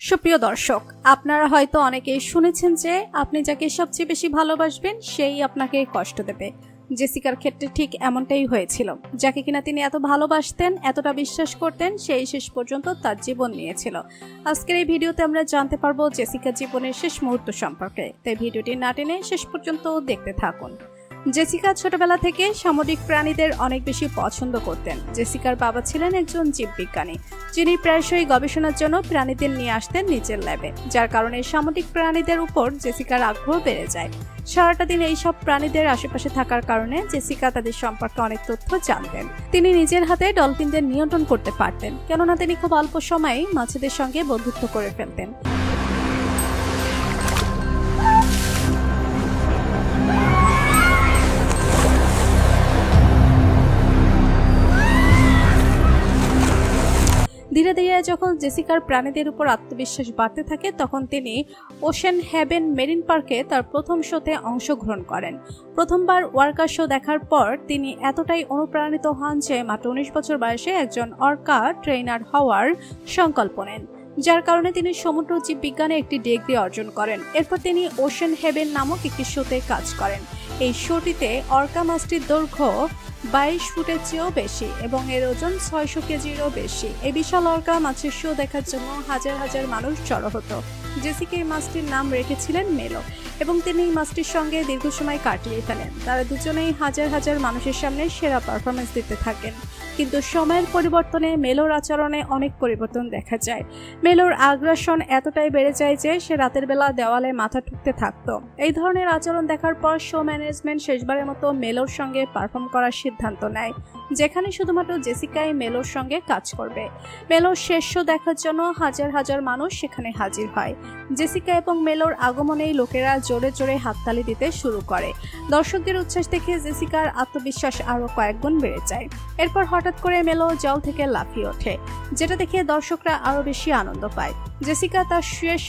সুপ্রিয় দর্শক, আপনারা হয়তো অনেকেই শুনেছেন যে আপনি যাকে সবচেয়ে বেশি ভালোবাসবেন, সেই আপনাকে কষ্ট দেবে। জেসিকার ক্ষেত্রে ঠিক এমনটাই হয়েছিল। যাকে কিনা তিনি এত ভালোবাসতেন, এতটা বিশ্বাস করতেন, সেই শেষ পর্যন্ত তার জীবন নিয়েছিল। আজকের এই ভিডিওতে আমরা জানতে পারব জেসিকার জীবনের শেষ মুহূর্ত সম্পর্কে। তাই ভিডিওটি না টেনে শেষ পর্যন্ত দেখতে থাকুন। জেসিকা ছোটবেলা থেকে সামুদ্রিক প্রাণীদের অনেক বেশি পছন্দ করতেন। জেসিকার বাবা ছিলেন একজন জীববিজ্ঞানী। যিনি প্রায়শই গবেষণার জন্য প্রাণীদের নিয়ে আসতেন নিজের ল্যাবে যার কারণে সামুদ্রিক প্রাণীদের উপর জেসিকার আগ্রহ বেড়ে যায়। সারাটা দিন এইসব প্রাণীদের আশেপাশে থাকার কারণে জেসিকা তাদের সম্পর্কে অনেক তথ্য জানতেন। তিনি নিজের হাতে ডলফিনদের নিয়ন্ত্রণ করতে পারতেন, কেননা তিনি খুব অল্প সময়েই মাছেদের সঙ্গে বন্ধুত্ব করে ফেলতেন। ধীরে যখন জেসিকার প্রাণীদের উপর আত্মবিশ্বাস বাড়তে থাকে, তখন তিনি ওশেন হ্যাভেন মেরিন পার্কে তার প্রথম শোতে অংশগ্রহণ করেন। প্রথমবার ওয়ার্কার শো দেখার পর তিনি এতটাই অনুপ্রাণিত হন যে মাত্র উনিশ বছর বয়সে একজন অর্কা ট্রেনার হওয়ার সংকল্প নেন, যার কারণে তিনি সমুদ্র জীববিজ্ঞানে একটি ডিগ্রি অর্জন করেন। এরপর তিনি ওশেন হেভেন নামক একটি শোতে কাজ করেন। এই শোটিতে অর্কা মাছটির দৈর্ঘ্য বাইশ ফুটের চেয়েও বেশি এবং এর ওজন ছয়শো কেজিরও বেশি। এই বিশাল অর্কা মাছের শো দেখার জন্য হাজার হাজার মানুষ জড়ো হতো। জেসিকে এই মাছটির নাম রেখেছিলেন মেলো। এবং তিনি এই মাছটির সঙ্গে দীর্ঘ সময় কাটিয়ে ফেলেন। তারা দুজনেই হাজার হাজার মানুষের সামনে সেরা পারফরমেন্স দিতে থাকেন। কিন্তু সময়ের পরিবর্তনে মেলোর আচরণে অনেক পরিবর্তন দেখা যায়। মেলোর আগ্রাসন এতটাই বেড়ে যায় যে সে রাতের বেলা দেওয়ালে মাথা ঠুকতে থাকতো। এই ধরনের আচরণ দেখার পর শো ম্যানেজমেন্ট শেষবারের মতো মেলোর সঙ্গে পারফর্ম করার সিদ্ধান্ত নেয়, যেখানে শুধুমাত্র জেসিকাই মেলোর সঙ্গে কাজ করবে। মেলোর শেষ শো দেখার জন্য হাজার হাজার মানুষ সেখানে হাজির হয়। জেসিকা এবং মেলোর আগমনেই লোকেরা জোরে জোরে হাততালি দিতে শুরু করে। দর্শকদের উচ্ছ্বাস দেখে জেসিকার আত্মবিশ্বাস আরও কয়েকগুণ বেড়ে যায়। এরপর হঠাৎ করে মেলো জল থেকে লাফিয়ে ওঠে, যেটা দেখে দর্শকরা আরও বেশি আনন্দ পায়। জেসিকা তার শেষ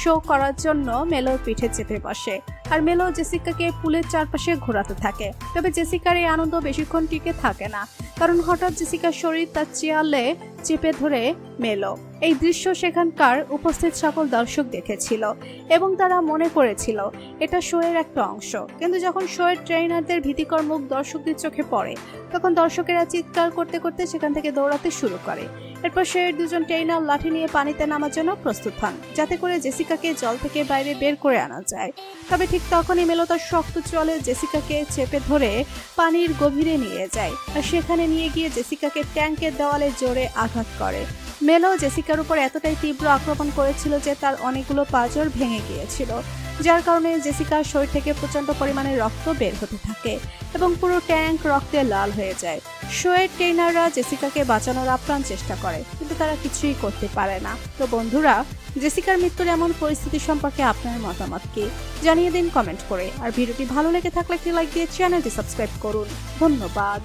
শো করার জন্য মেলোর পিঠে চেপে বসে, আর মেলো জেসিকাকে পুলের চারপাশে ঘোরাতে থাকে। তবে জেসিকার এই আনন্দ বেশিক্ষণ টিকে থাকে না। কারণ হঠাৎ জেসিকার শরীর তার চেয়ালে চেপে ধরে মেল। এই দৃশ্য সেখানকার উপস্থিত সকল দর্শক দেখেছিল এবং তারা মনে করেছিল, এটা শোয়ের একটা অংশ। কিন্তু যখন শোয়ের ট্রেনারদের ভীতিকর মুখ দর্শকদের চোখে পড়ে, তখন দর্শকেরা চিৎকার করতে করতে সেখান থেকে দৌড়াতে শুরু করে। এরপর শোয়ের দুজন ট্রেনার লাঠি নিয়ে পানিতে নামার জন্য প্রস্তুত হন, যাতে করে জেসিকাকে জল থেকে বাইরে বের করে আনা যায়। তবে ঠিক তখনই মেলো তার শক্ত চলে জেসিকাকে চেপে ধরে পানির গভীরে নিয়ে যায় আর সেখানে নিয়ে গিয়ে জেসিকাকে ট্যাঙ্কের দেওয়ালে জোরে আঘাত করে। মেলো জেসিকার উপর এতটাই তীব্র আক্রমণ করেছিল যে তার অনেকগুলো পাঁজর ভেঙে গিয়েছিল, যার কারণে জেসিকার শরীর থেকে প্রচণ্ড পরিমাণে রক্ত বের হতে থাকে এবং পুরো ট্যাঙ্ক রক্তে লাল হয়ে যায়। শোয়ের ট্রেনাররা জেসিকাকে বাঁচানোর আপ্রাণ চেষ্টা করে, কিন্তু তারা কিছুই করতে পারে না। তো বন্ধুরা, জেসিকার মৃত্যুর এমন পরিস্থিতি সম্পর্কে আপনার মতামত কি? জানিয়ে দিন কমেন্ট করে। আর ভিডিওটি ভালো লেগে থাকলে একটি লাইক দিয়ে চ্যানেলটি সাবস্ক্রাইব করুন। ধন্যবাদ।